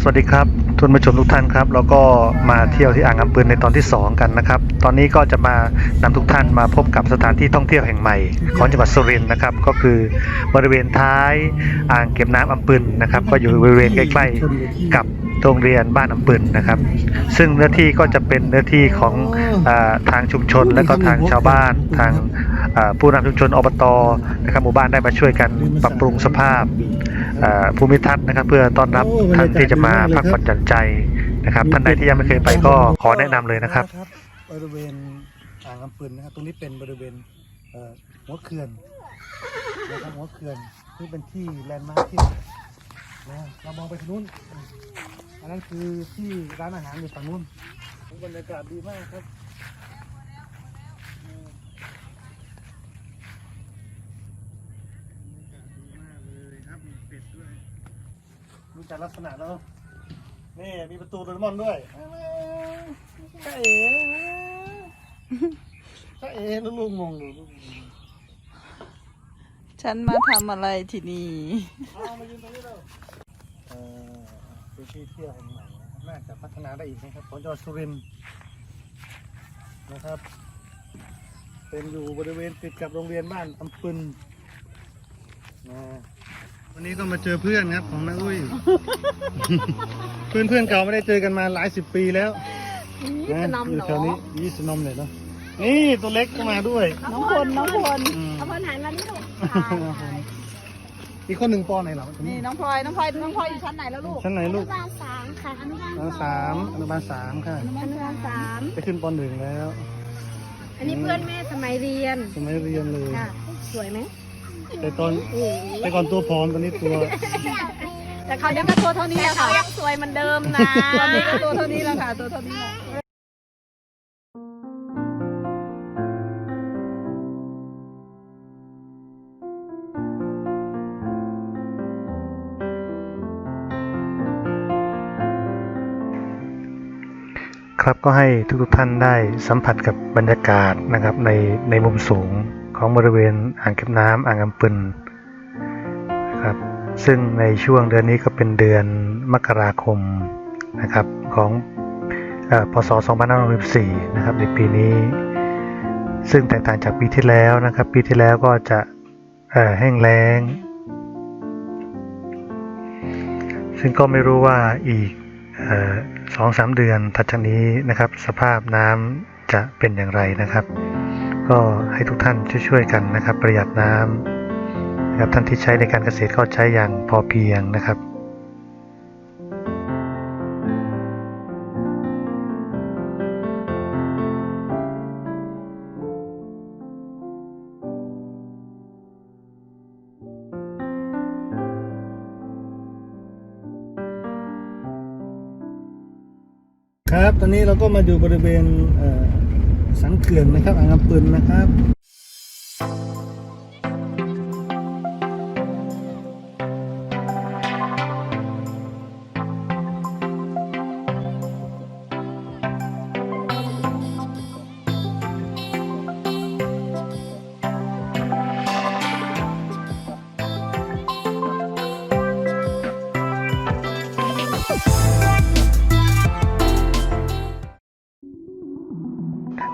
สวัสดีครับทุนผู้ชมทุกท่านครับ แล้วก็มาเที่ยวที่อ่างน้ำปืนในตอนที่ 2 กันนะครับ ตอนนี้ก็จะมานำทุกท่านมาพบกับสถานที่ท่องเที่ยวแห่งใหม่ของจังหวัดสุรินทร์นะครับ ก็คือบริเวณท้ายอ่างเก็บน้ำอำปืนนะครับ ก็อยู่บริเวณใกล้ๆกับโรงเรียนบ้านอำปืนนะครับ ซึ่งเนื้อที่ก็จะเป็นเนื้อที่ของอาทางชุมชนและก็ทางชาวบ้านทางอ่าผู้นำชุมชนอบตนะครับหมู่บ้านได้มาช่วยกันปรับปรุงสภาพอ่า ภูมิทัศน์นะครับ เพื่อต้อนรับท่านที่จะมาพักผ่อนหย่อนใจนะครับท่านใดที่ยังไม่เคยไปก็ขอแนะนำเลยนะครับ บริเวณอ่างน้ำปืนนะครับตรงนี้เป็นบริเวณเอ่อหัวเขื่อนนะครับหัวเขื่อนซึ่งเป็นที่แลนด์มาร์คที่นะเรามองไปทางนู้นอันนั้นคือที่ร้านอาหารอยู่ฝั่งนู้นบรรยากาศดีมากครับบรรยากาศดีมากเลยครับมีเป็ดด้วยดูจากลักษณะแล้ว นี่มีประตูโดเรมอนด้วยจ้าเอ๋จ้าเอ๋ลูกๆงงอยู่ลูกฉันมาทำอะไรที่นี่เอามายืนตรงนี้เลยเอ่อเป็นที่เที่ยวแห่งใหม่นะครับน่าจะพัฒนาได้อีกนะครับของจังหวัดสุรินทร์นะครับ เป็นอยู่บริเวณติดกับโรงเรียนบ้านอำปึนนะ วันนี้ก็มาเจอเพื่อนครับของน้าอุ้ย เพื่อนเพื่อนๆเก่าไม่ได้เจอกันมาหลายสิบปีแล้วนะอยู่แถวนี้ยี่สนมเลยเนาะนี่ตัวเล็กก็มาด้วย น้องพลน้องพลอืมเอาพลหันมานี่ลูกอีกคนหนึ่งปอไหนเหรอนี่น้องพลอยน้องพลอยน้องพลอยอยู่ชั้นไหนแล้วลูกชั้นไหนอลูนุกบาลสามค่ะอนุบาลอนุบาลสามอนุบาลสามค่ะอนุบาลสามไปขึ้นปหนึ่งแล้ว อันนี้เพื่อนแม่สมัยเรียน สมัยเรียนเลยค่ะสวยไหม แต่ตอนโอ้โหแต่ก่อนตัวผอมตอนนี้ตัวแต่เขายังก็ตัวเท่านี้แต่อะเขาค่ะยังสวยเหมือนเดิมนะตอนนี้ก็ตัวเท่านี้แล้วค่ะตัวเท่านี้แล้วครับก็ให้ทุกๆท่านได้สัมผัสกับบรรยากาศนะครับในในมุมสูง ของบริเวณอ่างเก็บน้ำอ่างน้ำปึนนะครับซึ่งในช่วงเดือนนี้ก็เป็นเดือนมกราคมนะครับของเอ่อพศ2564นะครับในปีนี้ ซึ่งแตกต่างจากปีที่แล้วนะครับ ปีที่แล้วก็จะแห้งแล้ง ซึ่งก็ไม่รู้ว่าอีกสองสามเดือนถัดจากนี้นะครับ สภาพน้ำจะเป็นอย่างไรนะครับ ก็ให้ทุกท่านช่วยๆกันนะครับ ประหยัดน้ำนะครับท่านที่ใช้ในการเกษตรก็ใช้อย่างพอเพียงนะครับครับ ตอนนี้เราก็มาอยู่บริเวณเอ่อ สันเขื่อนนะครับอ่างน้ำปืนนะครับ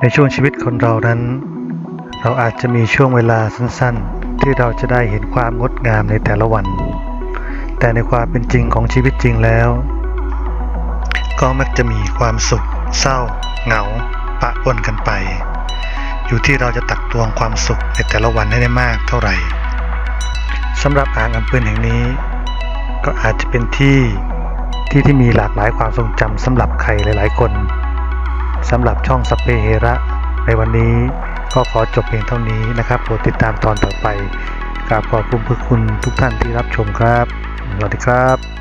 ในช่วงชีวิตคนเรานั้น เราอาจจะมีช่วงเวลาสั้นๆ ที่เราจะได้เห็นความงดงามในแต่ละวัน แต่ในความเป็นจริงของชีวิตจริงแล้ว ก็มักจะมีความสุข เศร้า เหงา ปะปนกันไป อยู่ที่เราจะตักตวงความสุขในแต่ละวันให้ได้มากเท่าไหร่สำหรับอ่างอำปืนแห่งนี้ ก็อาจจะเป็นที่ที่ที่มีหลากหลายความทรงจำสำหรับใครหลาย ๆ คน สำหรับช่องสเปเฮระ ในวันนี้ก็ขอจบเพียงเท่านี้นะครับโปรดติดตามตอนต่อไปกราบขอบคุณพระคุณทุกท่านที่รับชมครับสวัสดีครับ